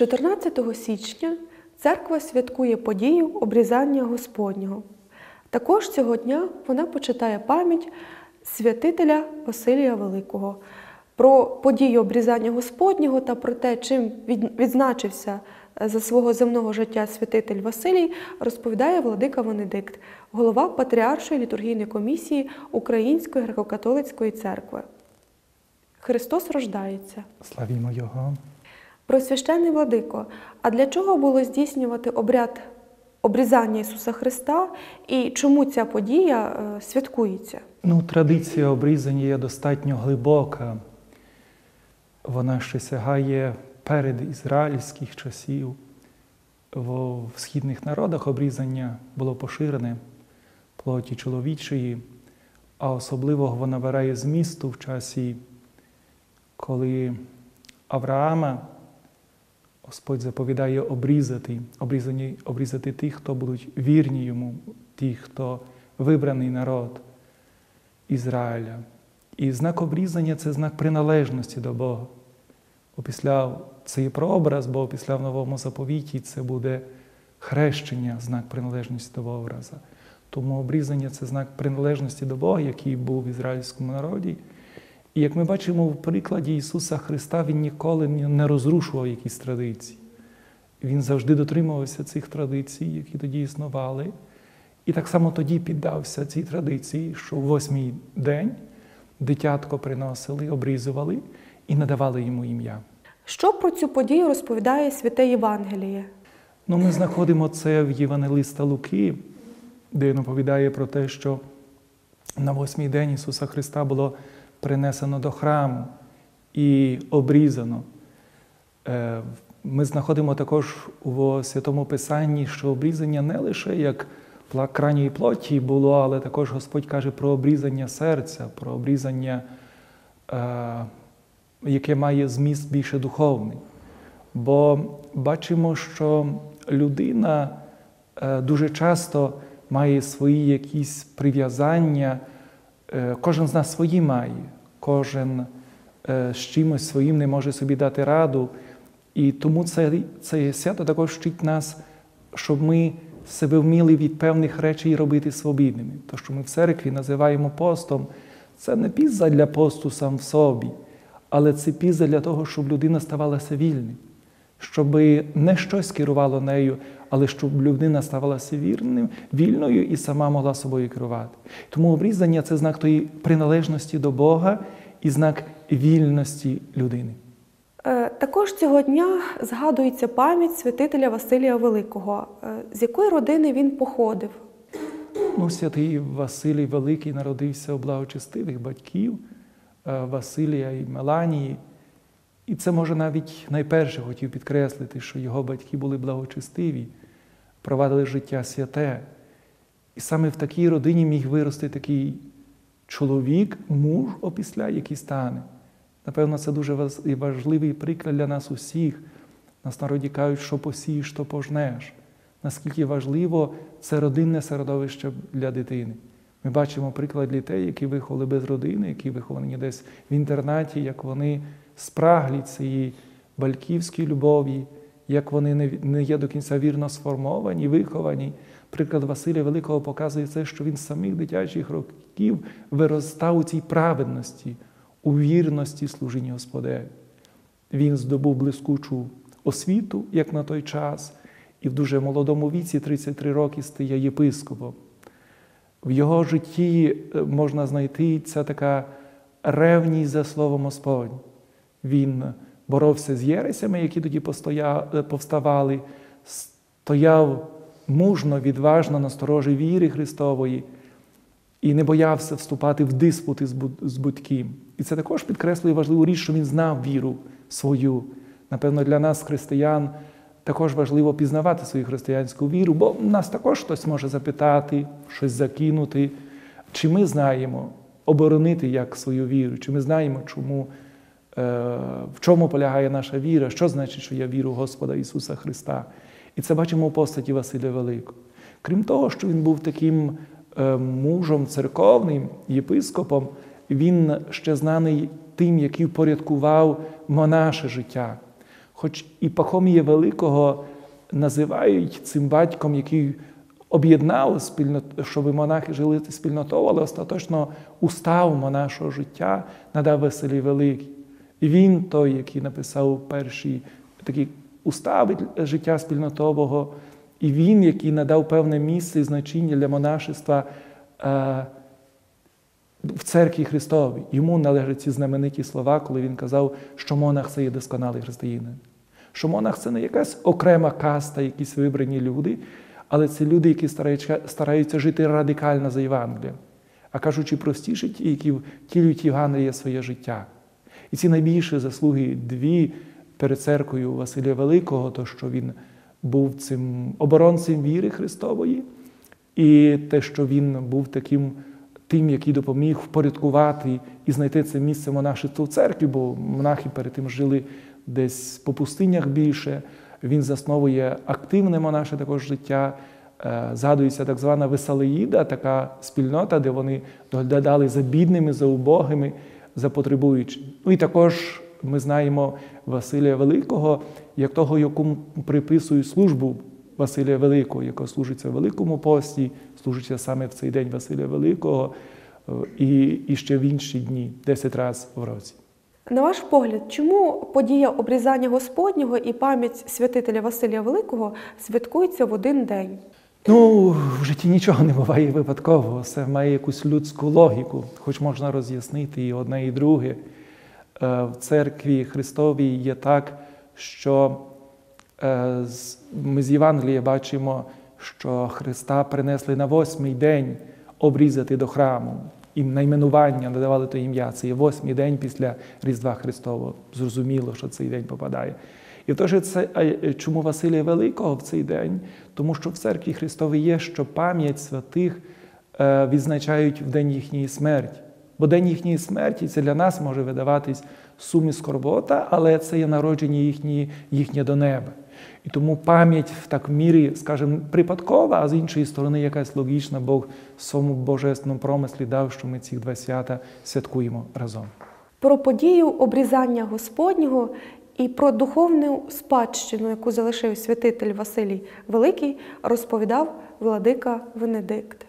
14 січня церква святкує подію обрізання Господнього. Також цього дня вона почитає пам'ять святителя Василія Великого. Про подію обрізання Господнього та про те, чим відзначився е, за свого земного життя святитель Василій, розповідає владика Венедикт, голова Патріаршої літургійної комісії Української греко-католицької церкви. Христос рождається. Славімо Його. Просвященний владико, а для чого було здійснювати обряд обрізання Ісуса Христа і чому ця подія е, святкується? Ну, традиція обрізання є достатньо глибока. Вона ще сягає перед ізраїльських часів. В східних народах обрізання було поширене плоті чоловічої, а особливо вона набирає змісту в часі, коли Авраама Господь заповідає обрізати, обрізані, обрізати тих, хто будуть вірні йому, тих, хто вибраний народ Ізраїля. І знак обрізання це знак приналежності до Бога. Опісля це є прообраз, бо після в новому заповіті це буде хрещення, знак приналежності до образа. Тому обрізання це знак приналежності до Бога, який був в ізраїльському народі. І як ми бачимо в прикладі Ісуса Христа, Він ніколи не розрушував якісь традиції. Він завжди дотримувався цих традицій, які тоді існували. І так само тоді піддався цій традиції, що в восьмий день дитятко приносили, обрізували і надавали йому ім'я. Що про цю подію розповідає святе Євангеліє? Ну, ми знаходимо це в Євангелиста Луки, де він оповідає про те, що на восьмий день Ісуса Христа було принесено до храму і обрізано. Е, Ми знаходимо також у Святому Писанні, що обрізання не лише як крайньої плоті було, але також Господь каже про обрізання серця, про обрізання, е, яке має зміст більше духовний. Бо бачимо, що людина е, дуже часто має свої якісь прив'язання, кожен з нас свої має, кожен е, з чимось своїм не може собі дати раду. І тому це, це свято також вчить нас, щоб ми себе вміли від певних речей робити свобідними. То, що ми в церкві називаємо постом, це не піст для посту сам в собі, але це піст для того, щоб людина ставалася вільною, щоб не щось керувало нею, але щоб людина ставалася вірним, вільною і сама могла собою керувати. Тому обрізання це знак тої приналежності до Бога і знак вільності людини. Е, Також цього дня згадується пам'ять святителя Василія Великого. Е, З якої родини він походив? Ну, святий Василій Великий народився у благочестивих батьків е, Василія і Меланії. І це може навіть найперше хотів підкреслити, що його батьки були благочестиві, провадили життя святе. І саме в такій родині міг вирости такий чоловік, муж опісля, який стане. Напевно, це дуже важливий приклад для нас усіх. Нас народі кажуть, що посієш, то пожнеш. Наскільки важливо це родинне середовище для дитини. Ми бачимо приклад дітей, які виховали без родини, які виховані десь в інтернаті, як вони спраглі цієї батьківської любові, як вони не, не є до кінця вірно сформовані, виховані. Приклад Василя Великого показує це, що він з самих дитячих років виростав у цій праведності, у вірності служіння Господеві. Він здобув блискучу освіту, як на той час, і в дуже молодому віці, 33 роки, стає єпископом. В його житті е, можна знайти ця така ревність за словом Господнім. Він боровся з єресями, які тоді е, повставали, стояв мужно, відважно на сторожі віри Христової і не боявся вступати в диспути з буд- з будь-ким. І це також підкреслює важливу річ, що він знав віру свою. Напевно, для нас, християн, також важливо пізнавати свою християнську віру, бо нас також хтось може запитати, щось закинути. Чи ми знаємо оборонити як свою віру, чи ми знаємо, чому, в чому полягає наша віра, що значить, що я вірю в Господа Ісуса Христа. І це бачимо у постаті Василя Великого. Крім того, що він був таким е, мужем церковним, єпископом, він ще знаний тим, який впорядкував монаше життя. Хоч і Пахомія Великого називають цим батьком, який об'єднав спільнот, щоб монахи жили спільнотово, але остаточно устав монашого життя надав Василій Великий. І він той, який написав перші такі устави життя спільнотового, і він, який надав певне місце і значення для монашества е, в церкві Христовій. Йому належать ці знамениті слова, коли він казав, що монах це є досконалий християнин. Що монах це не якась окрема каста, якісь вибрані люди, але це люди, які стараються жити радикально за Євангелієм. А кажучи простіше, ті, які втілюють Євангеліє своє життя. І ці найбільші заслуги дві перед церквою Василія Великого, то що він був цим оборонцем віри Христової, і те, що він був таким тим, який допоміг впорядкувати і знайти це місце монашества в церкві, бо монахи перед тим жили десь по пустинях більше. Він засновує активне монаше також життя. Е, Згадується так звана Весалеїда, така спільнота, де вони доглядали за бідними, за убогими, за потребуючими. Ну і також ми знаємо Василія Великого, як того, якому приписують службу Василія Великого, яка служиться в Великому пості, служиться саме в цей день Василія Великого е, і, і ще в інші дні, 10 разів в році. На ваш погляд, чому подія обрізання Господнього і пам'ять святителя Василія Великого святкуються в один день? Ну, в житті нічого не буває випадково, все має якусь людську логіку, хоч можна роз'яснити і одне, і друге. Е, В церкві Христовій є так, що е, ми з Євангелія бачимо, що Христа принесли на восьмий день обрізати до храму. І найменування надавали то ім'я. Це є восьмий день після Різдва Христового. Зрозуміло, що цей день попадає. І тож це а, е, чому Василія Великого в цей день? Тому що в церкві Христовій є, що пам'ять святих е, відзначають в день їхньої смерті. Бо день їхньої смерті це для нас може видаватись сумі скорбота, але це є народження їхні, їхнє до неба. І тому пам'ять в так мірі, скажімо, припадкова, а з іншої сторони, якась логічна, Бог в своєму божественному промислі дав, що ми ці два свята святкуємо разом. Про подію обрізання Господнього і про духовну спадщину, яку залишив святитель Василій Великий, розповідав владика Венедикт.